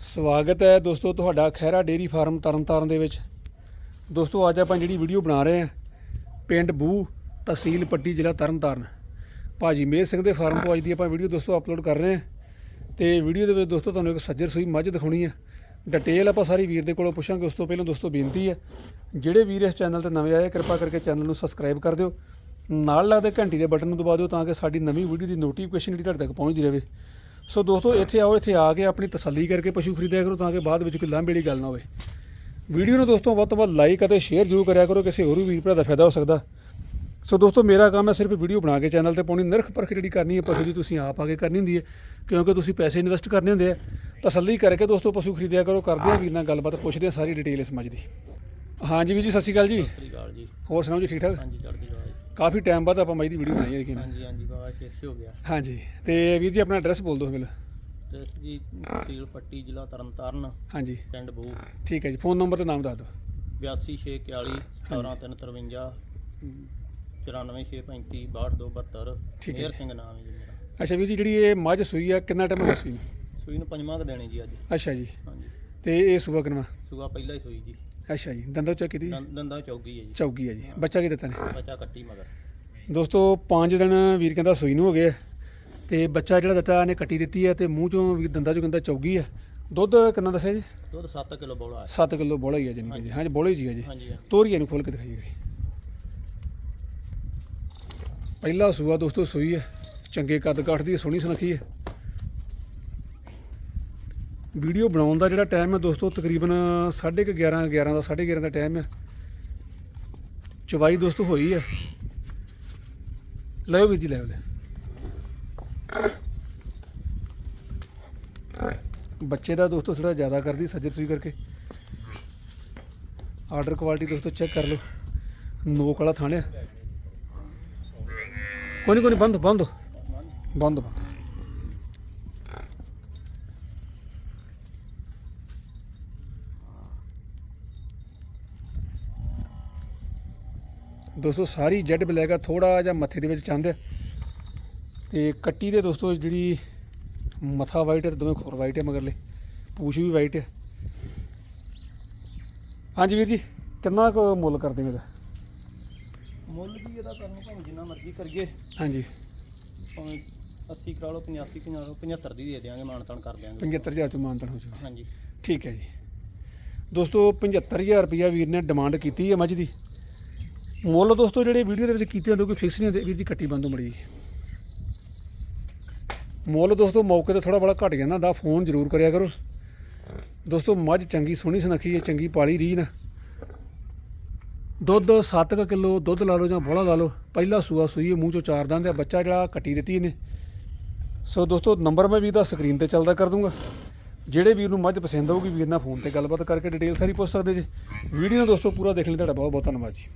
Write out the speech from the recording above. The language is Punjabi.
ਸਵਾਗਤ ਹੈ ਦੋਸਤੋ ਤੁਹਾਡਾ ਖਹਿਰਾ ਡੇਰੀ ਫਾਰਮ ਤਰਨਤਾਰਨ ਦੇ ਵਿੱਚ। ਦੋਸਤੋ ਅੱਜ ਆਪਾਂ ਜਿਹੜੀ ਵੀਡੀਓ ਬਣਾ ਰਹੇ ਹਾਂ, ਪਿੰਡ ਬੂ ਤਹਿਸੀਲ ਪੱਟੀ ਜ਼ਿਲ੍ਹਾ ਤਰਨਤਾਰਨ। ਭਾਜੀ ਮੇਰ ਸਿੰਘ ਦੇ ਫਾਰਮ ਤੋਂ ਅੱਜ ਦੀ ਆਪਾਂ ਵੀਡੀਓ ਦੋਸਤੋ ਅਪਲੋਡ ਕਰ ਰਹੇ ਹਾਂ। ਤੇ ਵੀਡੀਓ ਦੇ ਵਿੱਚ ਦੋਸਤੋ ਤੁਹਾਨੂੰ ਇੱਕ ਸੱਜਰ ਸੂਈ ਮੱਝ ਦਿਖਾਉਣੀ ਹੈ। ਡਿਟੇਲ ਆਪਾਂ ਸਾਰੀ ਵੀਰ ਦੇ ਕੋਲੋਂ ਪੁੱਛਾਂਗੇ, ਉਸ ਤੋਂ ਪਹਿਲਾਂ ਦੋਸਤੋ ਬੇਨਤੀ ਹੈ, ਜਿਹੜੇ ਵੀਰ ਇਸ ਚੈਨਲ ਤੇ ਨਵੇਂ ਆਏ ਕਿਰਪਾ ਕਰਕੇ ਚੈਨਲ ਨੂੰ ਸਬਸਕ੍ਰਾਈਬ ਕਰ ਦਿਓ। ਨਾਲ ਲੱਗਦੇ ਘੰਟੀ ਦੇ ਬਟਨ ਨੂੰ ਦਬਾ ਦਿਓ ਤਾਂ ਕਿ ਸਾਡੀ ਨਵੀਂ ਵੀਡੀਓ ਦੀ ਨੋਟੀਫਿਕੇਸ਼ਨ ਜਿਹੜੀ ਤੁਹਾਡੇ ਤੱਕ ਪਹੁੰਚਦੀ ਰਹੇ। ਸੋ ਦੋਸਤੋ ਇੱਥੇ ਆਓ ਇੱਥੇ ਆ ਕੇ ਆਪਣੀ ਤਸੱਲੀ ਕਰਕੇ ਪਸ਼ੂ ਖਰੀਦਿਆ ਕਰੋ ਤਾਂ ਕਿ ਬਾਅਦ ਵਿੱਚ ਕੋਈ ਲਾਂਭੇ ਵਾਲੀ ਗੱਲ ਨਾ ਹੋਵੇ। ਵੀਡੀਓ ਨੂੰ ਦੋਸਤੋ ਵੱਧ ਤੋਂ ਵੱਧ ਲਾਈਕ ਅਤੇ ਸ਼ੇਅਰ ਜ਼ਰੂਰ ਕਰਿਆ ਕਰੋ ਕਿਸੇ ਹੋਰ ਵੀ ਵੀਰ ਭਰਾ ਦਾ ਫਾਇਦਾ ਹੋ ਸਕਦਾ। ਸੋ ਦੋਸਤੋ ਮੇਰਾ ਕੰਮ ਹੈ ਸਿਰਫ ਵੀਡੀਓ ਬਣਾ ਕੇ ਚੈਨਲ ਤੇ ਪਾਉਣੀ ਨਿਰਖ ਪਰਖ ਜਿਹੜੀ ਕਰਨੀ ਹੈ ਪਸ਼ੂ ਦੀ ਤੁਸੀਂ ਆਪ ਆ ਕੇ ਕਰਨੀ ਹੁੰਦੀ ਹੈ ਕਿਉਂਕਿ ਤੁਸੀਂ ਪੈਸੇ ਇਨਵੈਸਟ ਕਰਨੇ ਹੁੰਦੇ ਆ। ਤਸੱਲੀ ਕਰਕੇ ਦੋਸਤੋ ਪਸ਼ੂ ਖਰੀਦਿਆ ਕਰੋ ਕਰਦੇ ਆ ਵੀਰ ਨਾਲ ਗੱਲਬਾਤ ਪੁੱਛਦੇ ਆ ਸਾਰੀ ਡਿਟੇਲ ਇਸ ਮੱਝ ਦੀ। ਹਾਂਜੀ ਵੀਰ ਜੀ ਸਤਿ ਸ਼੍ਰੀ ਅਕਾਲ ਜੀ। ਸਤਿ ਸ੍ਰੀ ਅਕਾਲ ਜੀ। ਹੋਰ ਸੁਣਾਓ ਜੀ ਠੀਕ ਠਾਕ? ਹਾਂਜੀ ਚੜ੍ਹਦੀ ਕਲਾ। ਜੀ ਕਾਫੀ ਟਾਈਮ ਬਾਅਦ ਆਪਾਂ ਮੱਝ ਦੀ ਵੀਡੀਓ ਬਣਾਈ ਹੈ ਯਕੀਨ ਹਾਂਜੀ ਹਾਂਜੀ ਬਾਬਾ ਸ਼ੇਰ ਹੋ ਗਿਆ। ਹਾਂਜੀ ਤੇ ਵੀਰ ਜੀ ਆਪਣਾ ਐਡਰੈਸ ਬੋਲ ਦਿਓ ਪਹਿਲਾਂ ਤੇ ਇਸ ਜੀ ਤਹਿਸੀਲ ਪੱਟੀ ਜ਼ਿਲ੍ਹਾ ਤਰਨਤਾਰਨ ਹਾਂਜੀ। ਪਿੰਡ ਬੂ। ਠੀਕ ਹੈ ਜੀ ਫੋਨ ਨੰਬਰ ਤੇ ਨਾਮ ਦੱਸ ਦਿਓ। 8261 17352 94635 6272 ਠੀਕ ਹੈ ਮੇਰ। ਸਿੰਘ ਨਾਮ ਹੈ ਜੀ ਮੇਰਾ। ਅੱਛਾ ਵੀਰ ਜੀ ਜਿਹੜੀ ਇਹ ਮੱਝ ਸੂਈ ਆ ਕਿੰਨਾ ਟਾਈਮ ਹੋ ਗਿਆ ਸੂਈ? ਨੂੰ? ਸੂਈ ਨੂੰ ਪੰਜਵਾਂ ਕੁ ਦੇਣੀ ਜੀ ਅੱਜ। ਅੱਛਾ ਜੀ। ਹਾਂਜੀ। ਤੇ ਇਹ ਸੂਆ ਕਿੰਨਾ? ਸੂਆ ਪਹਿਲਾਂ ਹੀ ਸੂਈ ਜੀ। ਅੱਛਾ ਜੀ ਦੰਦੋਂ ਚੱਕ ਕੀਤੀ ਦੰ- ਦੰਦਾਂ ਚੌਗੀ ਹੈ ਜੀ। ਚੌਗੀ ਆ ਜੀ। ਬੱਚਾ ਕੀ ਦਿੱਤਾ ਨੇ? ਬੱਚਾ ਕੱਟੀ ਮਗਰ। ਦੋਸਤੋ 5 ਦਿਨ ਵੀਰ ਕਹਿੰਦਾ ਸੂਈ ਨੂੰ ਹੋ ਗਏ ਆ ਤੇ ਬੱਚਾ ਜਿਹੜਾ ਦਿੱਤਾ ਨੇ ਕੱਟੀ ਦਿੱਤੀ ਹੈ ਤੇ ਮੂੰਹ ਚੋਂ ਵੀ ਦੰਦਾਂ ਚੋਂ ਕਹਿੰਦਾ ਚੌਗੀ ਆ। ਦੁੱਧ ਕਿੰਨਾ ਦੱਸਿਆ ਜੀ? ਦੁੱਧ 7 ਕਿਲੋ ਬੋਲਾ ਹੈ। 7 ਕਿਲੋ ਬੋਲਾ ਹੀ ਆ ਜਾਨੀ ਕਿ ਜੀ। ਹਾਂਜੀ ਬੋਲਾ ਹੀ ਜੀ ਆ ਜੀ। ਹਾਂਜੀ। ਤੋਰੀਏ ਨੂੰ ਖੋਲ ਕੇ ਦਿਖਾਈਏ ਜੀ ਪਹਿਲਾ ਸੂਆ ਦੋਸਤੋ ਸੂਈ ਹੈ ਚੰਗੇ ਕੱਦ ਕਾਠ ਦੀ ਹੈ, ਸੋਹਣੀ ਸੁਨੱਖੀ ਹੈ ਵੀਡੀਓ ਬਣਾਉਣ ਦਾ ਜਿਹੜਾ ਟਾਈਮ ਹੈ ਦੋਸਤੋ, ਤਕਰੀਬਨ 11:30 11 ਦਾ 11:30 ਦਾ ਟਾਈਮ ਹੈ। ਚਵਾਈ ਦੋਸਤੋ ਹੋਈ ਹੈ। ਲਿਓ ਵੀ ਜੀ, ਲੈ ਬੱਚੇ ਦਾ ਦੋਸਤੋ ਥੋੜਾ ਜ਼ਿਆਦਾ ਕਰਦੀ ਸੱਜਰ ਸੂਈ ਕਰਕੇ। ਆਰਡਰ ਕੁਆਲਿਟੀ ਦੋਸਤੋ ਚੈੱਕ ਕਰ ਲਓ। ਨੋਕ ਵਾਲਾ ਥਾਣਿਆ ਕੋਈ ਨਹੀਂ ਕੋਈ ਨਹੀਂ ਬੰਦ ਬੰਦ। ਬੰਦ ਬੰਦ। ਦੋਸਤੋ ਸਾਰੀ ਜੈਡ ਬਲੈਕ ਆ ਥੋੜਾ ਜਿਹਾ ਮੱਥੇ ਦੇ ਵਿੱਚ ਚੰਦ ਹੈ। ਤੇ ਕੱਟੀ ਦੇ ਦੋਸਤੋ ਜਿਹੜੀ ਮੱਥਾ ਵਾਈਟ ਹੈ ਦੋਵੇਂ ਖੋਰ ਵਾਈਟ ਹੈ ਮਗਰਲੇ। ਪੂਛ ਵੀ ਵਾਈਟ ਹੈ। ਹਾਂਜੀ ਵੀਰ ਜੀ ਕਿੰਨਾ ਕੁ ਮੁੱਲ ਕਰਦੇ ਇਹਦਾ? ਮੁੱਲ ਵੀ ਇਹਦਾ ਤੁਹਾਨੂੰ ਭਾਵੇਂ ਜਿੰਨਾ ਮਰਜ਼ੀ ਕਰੀਏ। ਹਾਂਜੀ। ਭਾਵੇਂ 80 ਕਰਾ ਲਓ 85 ਕਰਾ ਲਓ 75 ਦੀ ਦੇ ਦਿਆਂਗੇ ਮਾਨਤਾਨ ਕਰ ਦਿਆਂਗੇ। 75000 ਚ ਮਾਨਤਨ ਹੋ ਜਾਊਗਾ। ਹਾਂਜੀ। ਠੀਕ ਹੈ ਜੀ। ਦੋਸਤੋ 75000 ਰੁਪਇਆ ਵੀਰ ਨੇ ਡਿਮਾਂਡ ਕੀਤੀ ਹੈ ਮੱਝ ਦੀ। ਮੁੱਲ ਦੋਸਤੋ ਜਿਹੜੇ ਵੀਡੀਓ ਦੇ ਵਿੱਚ ਕੀਤੇ ਹੁੰਦੇ, ਕੋਈ ਫਿਕਸ ਨਹੀਂ ਹੁੰਦੇ। ਵੀਰ ਜੀ ਕੱਟੀ ਬੰਦੋ ਮੜੀ ਮੁੱਲ ਦੋਸਤੋ, ਮੌਕੇ ਤੇ ਥੋੜਾ ਬੜਾ ਘਟ ਜਾਂਦਾ, ਦਾ ਫੋਨ ਜ਼ਰੂਰ ਕਰਿਆ ਕਰੋ। ਦੋਸਤੋ, ਮੱਝ ਚੰਗੀ ਸੋਹਣੀ ਸੁਨੱਖੀ ਹੈ, ਚੰਗੀ ਪਾਲੀ ਰੀ ਨਾ। ਦੁੱਧ 7 ਕਿਲੋ, ਦੁੱਧ ਲਾ ਲਓ ਜਾਂ ਬੋਲਾ ਲਾ ਲਓ, ਪਹਿਲਾ ਸੂਆ ਸੂਈ ਮੂੰਹ ਚੋਂ ਚਾਰ ਦੰਦ ਆ, ਬੱਚਾ ਜਿਹੜਾ ਕੱਟੀ ਦਿੱਤੀ ਇਹਨੇ। ਸੋ ਦੋਸਤੋ, ਨੰਬਰ ਮੈਂ ਵੀਰ ਦਾ ਸਕਰੀਨ ਤੇ ਚੱਲਦਾ ਕਰ ਦੂੰਗਾ। ਜਿਹੜੇ ਵੀਰ ਨੂੰ ਮੱਝ ਪਸੰਦ ਆਊਗੀ, ਵੀਰ ਨਾਲ ਫੋਨ ਤੇ ਗੱਲਬਾਤ ਕਰਕੇ ਡਿਟੇਲ ਸਾਰੀ ਪੁੱਛ ਸਕਦੇ ਜੀ। ਵੀਡੀਓ ਦੋਸਤੋ, ਪੂਰਾ ਦੇਖਣ ਲਈ, ਤੁਹਾਡਾ ਬਹੁਤ ਬਹੁਤ ਧੰਨਵਾਦ ਜੀ।